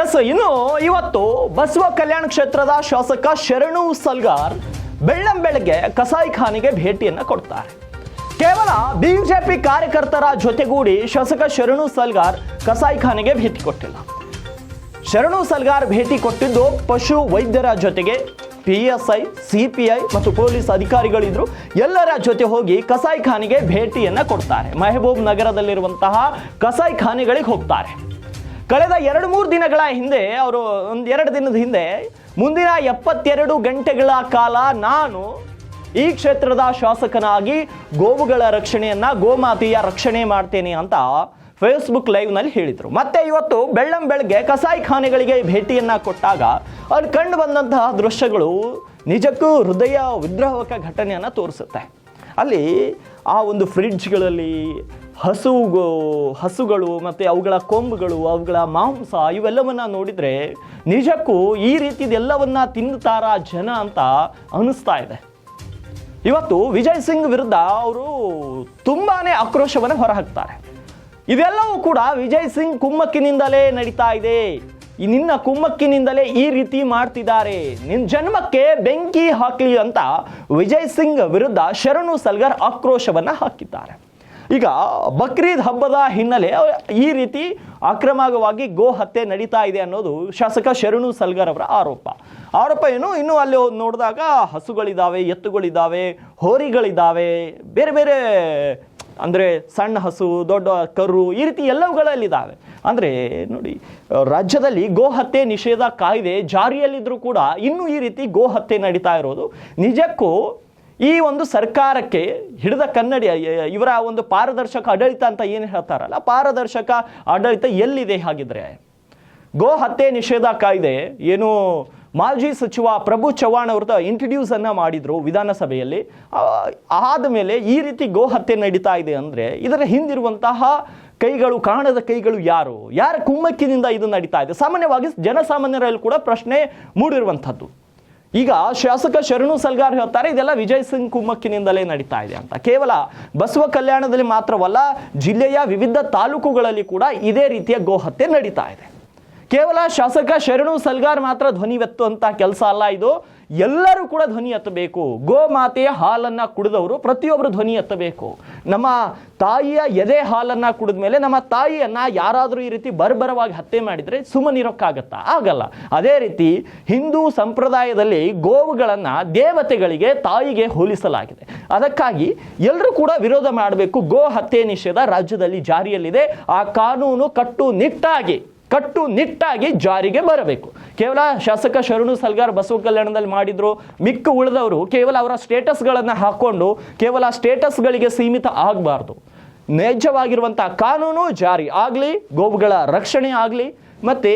S ಇನ್ನು ಇವತ್ತು ಬಸವ ಕಲ್ಯಾಣ ಕ್ಷೇತ್ರದ ಶಾಸಕ ಶರಣು ಸಲ್ಗಾರ್ ಬೆಳ್ಳಂ ಬೆಳಗ್ಗೆ ಕಸಾಯಿಖಾನೆಗೆ ಭೇಟಿಯನ್ನ ಕೊಡ್ತಾರೆ. ಕೇವಲ ಬಿಜೆಪಿ ಕಾರ್ಯಕರ್ತರ ಜೊತೆಗೂಡಿ ಶಾಸಕ ಶರಣು ಸಲ್ಗಾರ್ ಕಸಾಯಿಖಾನೆಗೆ ಭೇಟಿ ಕೊಟ್ಟಿಲ್ಲ. ಶರಣು ಸಲ್ಗಾರ್ ಭೇಟಿ ಕೊಟ್ಟಿದ್ದು ಪಶು ವೈದ್ಯರ ಜೊತೆಗೆ P S I, C P I ಮತ್ತು ಪೊಲೀಸ್ ಅಧಿಕಾರಿಗಳಿದ್ರು. ಎಲ್ಲರ ಜೊತೆ ಹೋಗಿ ಕಸಾಯಿಖಾನೆಗೆ ಭೇಟಿಯನ್ನ ಕೊಡ್ತಾರೆ. ಮೆಹಬೂಬ್ ನಗರದಲ್ಲಿರುವಂತಹ ಕಸಾಯಿಖಾನೆಗಳಿಗೆ ಹೋಗ್ತಾರೆ. ಕಳೆದ ಎರಡು ಮೂರು ದಿನಗಳ ಹಿಂದೆ, ಅವರು ಒಂದು ಎರಡು ದಿನದ ಹಿಂದೆ, ಮುಂದಿನ ಎಪ್ಪತ್ತೆರಡು ಗಂಟೆಗಳ ಕಾಲ ನಾನು ಈ ಕ್ಷೇತ್ರದ ಶಾಸಕನಾಗಿ ಗೋವುಗಳ ರಕ್ಷಣೆಯನ್ನ, ಗೋಮಾತೆಯ ರಕ್ಷಣೆ ಮಾಡ್ತೇನೆ ಅಂತ ಫೇಸ್ಬುಕ್ ಲೈವ್ನಲ್ಲಿ ಹೇಳಿದರು. ಮತ್ತೆ ಇವತ್ತು ಬೆಳ್ಳಂ ಬೆಳಗ್ಗೆ ಕಸಾಯಿಖಾನೆಗಳಿಗೆ ಭೇಟಿಯನ್ನ ಕೊಟ್ಟಾಗ ಅಲ್ಲಿ ಕಂಡು ಬಂದಂತಹ ದೃಶ್ಯಗಳು ನಿಜಕ್ಕೂ ಹೃದಯ ವಿದ್ರೋಹಕ ಘಟನೆಯನ್ನು ತೋರಿಸುತ್ತೆ. ಅಲ್ಲಿ ಆ ಒಂದು ಫ್ರಿಡ್ಜ್ಗಳಲ್ಲಿ ಹಸು ಹಸುಗಳು ಮತ್ತು ಅವುಗಳ ಕೊಂಬುಗಳು, ಅವುಗಳ ಮಾಂಸ ಇವೆಲ್ಲವನ್ನು ನೋಡಿದರೆ ನಿಜಕ್ಕೂ ಈ ರೀತಿಯದೆಲ್ಲವನ್ನು ತಿನ್ನುತ್ತಾರ ಜನ ಅಂತ ಅನಿಸ್ತಾ ಇದೆ. ಇವತ್ತು ವಿಜಯ್ ಸಿಂಗ್ ವಿರುದ್ಧ ಅವರು ತುಂಬಾ ಆಕ್ರೋಶವನ್ನು ಹೊರಹಾಕ್ತಾರೆ. ಇದೆಲ್ಲವೂ ಕೂಡ ವಿಜಯ್ ಸಿಂಗ್ ಕುಮ್ಮಕ್ಕಿನಿಂದಲೇ ನಡೀತಾ ಇದೆ. ನಿನ್ನ ಕುಮ್ಮಕ್ಕಿನಿಂದಲೇ ಈ ರೀತಿ ಮಾಡ್ತಿದ್ದಾರೆ. ನಿನ್ನ ಜನ್ಮಕ್ಕೆ ಬೆಂಕಿ ಹಾಕಲಿ ಅಂತ ವಿಜಯ್ ಸಿಂಗ್ ವಿರುದ್ಧ ಶರಣು ಸಲ್ಗರ್ ಆಕ್ರೋಶವನ್ನು ಹಾಕಿದ್ದಾರೆ. ಈಗ ಬಕ್ರೀದ್ ಹಬ್ಬದ ಹಿನ್ನೆಲೆ ಈ ರೀತಿ ಅಕ್ರಮವಾಗಿ ಗೋ ಹತ್ಯೆ ನಡೀತಾ ಇದೆ ಅನ್ನೋದು ಶಾಸಕ ಶರಣು ಸಲ್ಗರ್ ಅವರ ಆರೋಪ. ಆರೋಪ ಏನು? ಇನ್ನು ಅಲ್ಲಿ ನೋಡಿದಾಗ ಹಸುಗಳಿದ್ದಾವೆ ಎತ್ತುಗಳಿದ್ದಾವೆ ಹೋರಿಗಳಿದ್ದಾವೆ ಬೇರೆ ಬೇರೆ ಅಂದರೆ ಸಣ್ಣ ಹಸು, ದೊಡ್ಡ ಕರು ಈ ರೀತಿ ಎಲ್ಲವುಗಳಲ್ಲಿದ್ದಾವೆ ಅಂದರೆ ನೋಡಿ, ರಾಜ್ಯದಲ್ಲಿ ಗೋಹತ್ಯೆ ನಿಷೇಧ ಕಾಯ್ದೆ ಜಾರಿಯಲ್ಲಿದ್ದರೂ ಕೂಡ ಇನ್ನೂ ಈ ರೀತಿ ಗೋ ಹತ್ಯೆ ನಡೀತಾ ಇರೋದು ನಿಜಕ್ಕೂ ಈ ಒಂದು ಸರ್ಕಾರಕ್ಕೆ ಹಿಡಿದ ಕನ್ನಡಿ ಇವರ ಒಂದು ಪಾರದರ್ಶಕ ಆಡಳಿತ ಅಂತ ಏನು ಹೇಳ್ತಾರಲ್ಲ? ಪಾರದರ್ಶಕ ಆಡಳಿತ ಎಲ್ಲಿದೆ ಹಾಗಿದ್ರೆ? ಗೋ ಹತ್ಯೆ ನಿಷೇಧ ಕಾಯ್ದೆ, ಏನು ಮಾಜಿ ಸಚಿವ ಪ್ರಭು ಚವ್ಹಾಣ್ ಅವ್ರದ ಇಂಟ್ರಡ್ಯೂಸ್ ಅನ್ನ ಮಾಡಿದ್ರು ವಿಧಾನಸಭೆಯಲ್ಲಿ. ಆದಮೇಲೆ ಈ ರೀತಿ ಗೋ ಹತ್ಯೆ ನಡೀತಾ ಇದೆ ಅಂದ್ರೆ ಇದರ ಹಿಂದಿರುವಂತಹ ಕೈಗಳು, ಕಾಣದ ಕೈಗಳು ಯಾರು? ಯಾರ ಕುಮ್ಮಕ್ಕಿನಿಂದ ಇದು ನಡೀತಾ ಇದೆ? ಸಾಮಾನ್ಯವಾಗಿ ಜನಸಾಮಾನ್ಯರಲ್ಲಿ ಕೂಡ ಪ್ರಶ್ನೆ ಮೂಡಿರುವಂಥದ್ದು. ಈಗ ಶಾಸಕ ಶರಣು ಸಲ್ಗಾರ್ ಹೇಳ್ತಾರೆ, ಇದೆಲ್ಲ ವಿಜಯ್ ಸಿಂಗ್ ಕುಮ್ಮಕ್ಕಿನಿಂದಲೇ ನಡೀತಾ ಇದೆ ಅಂತ. ಕೇವಲ ಬಸವ ಕಲ್ಯಾಣದಲ್ಲಿ ಮಾತ್ರವಲ್ಲ, ಜಿಲ್ಲೆಯ ವಿವಿಧ ತಾಲೂಕುಗಳಲ್ಲಿ ಕೂಡ ಇದೇ ರೀತಿಯ ಗೋಹತ್ಯೆ ನಡೀತಾ ಇದೆ. ಕೇವಲ ಶಾಸಕ ಶರಣು ಸಲ್ಗಾರ್ ಮಾತ್ರ ಧ್ವನಿ ಎತ್ತುವಂತ ಕೆಲಸ ಅಲ್ಲ ಇದು. ಎಲ್ಲರೂ ಕೂಡ ಧ್ವನಿ ಎತ್ತಬೇಕು. ಗೋ ಮಾತೆಯ ಹಾಲನ್ನ ಕುಡಿದವರು ಪ್ರತಿಯೊಬ್ಬರು ಧ್ವನಿ ಎತ್ತಬೇಕು. ನಮ್ಮ ತಾಯಿಯ ಎದೆ ಹಾಲನ್ನ ಕುಡಿದ ಮೇಲೆ ನಮ್ಮ ತಾಯಿಯನ್ನ ಯಾರಾದರೂ ಈ ರೀತಿ ಬರ್ಬರವಾಗಿ ಹತ್ಯೆ ಮಾಡಿದ್ರೆ ಸುಮ್ಮನಿರೋಕ್ಕಾಗತ್ತಾ ಆಗಲ್ಲ. ಅದೇ ರೀತಿ ಹಿಂದೂ ಸಂಪ್ರದಾಯದಲ್ಲಿ ಗೋವುಗಳನ್ನ ದೇವತೆಗಳಿಗೆ ತಾಯಿಗೆ ಹೋಲಿಸಲಾಗಿದೆ. ಅದಕ್ಕಾಗಿ ಎಲ್ಲರೂ ಕೂಡ ವಿರೋಧ ಮಾಡಬೇಕು. ಗೋ ಹತ್ಯೆ ನಿಷೇಧ ರಾಜ್ಯದಲ್ಲಿ ಜಾರಿಯಲ್ಲಿದೆ. ಆ ಕಾನೂನು ಕಟ್ಟು ನಿಟ್ಟಾಗಿ ಕಟ್ಟು ನಿಟ್ಟಾಗಿ ಜಾರಿಗೆ ಬರಬೇಕು. ಕೇವಲ ಶಾಸಕ ಶರಣು ಸಲ್ಗಾರ್ ಬಸವ ಕಲ್ಯಾಣದಲ್ಲಿ ಮಾಡಿದ್ರು, ಮಿಕ್ಕ ಉಳಿದವರು ಕೇವಲ ಅವರ ಸ್ಟೇಟಸ್ಗಳನ್ನು ಹಾಕೊಂಡು, ಕೇವಲ ಸ್ಟೇಟಸ್ಗಳಿಗೆ ಸೀಮಿತ ಆಗಬಾರ್ದು. ನೈಜವಾಗಿರುವಂತಹ ಕಾನೂನು ಜಾರಿ ಆಗಲಿ, ಗೋವುಗಳ ರಕ್ಷಣೆ ಆಗಲಿ, ಮತ್ತೆ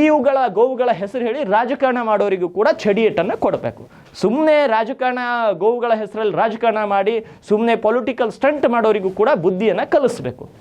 ಇವುಗಳ ಗೋವುಗಳ ಹೆಸರು ಹೇಳಿ ರಾಜಕಾರಣ ಮಾಡೋರಿಗೂ ಕೂಡ ಚಡಿಯೇಟನ್ನು ಕೊಡಬೇಕು. ಸುಮ್ಮನೆ ರಾಜಕಾರಣ, ಗೋವುಗಳ ಹೆಸರಲ್ಲಿ ರಾಜಕಾರಣ ಮಾಡಿ ಸುಮ್ಮನೆ ಪೊಲಿಟಿಕಲ್ ಸ್ಟಂಟ್ ಮಾಡೋರಿಗೂ ಕೂಡ ಬುದ್ಧಿಯನ್ನು ಕಲಿಸ್ಬೇಕು.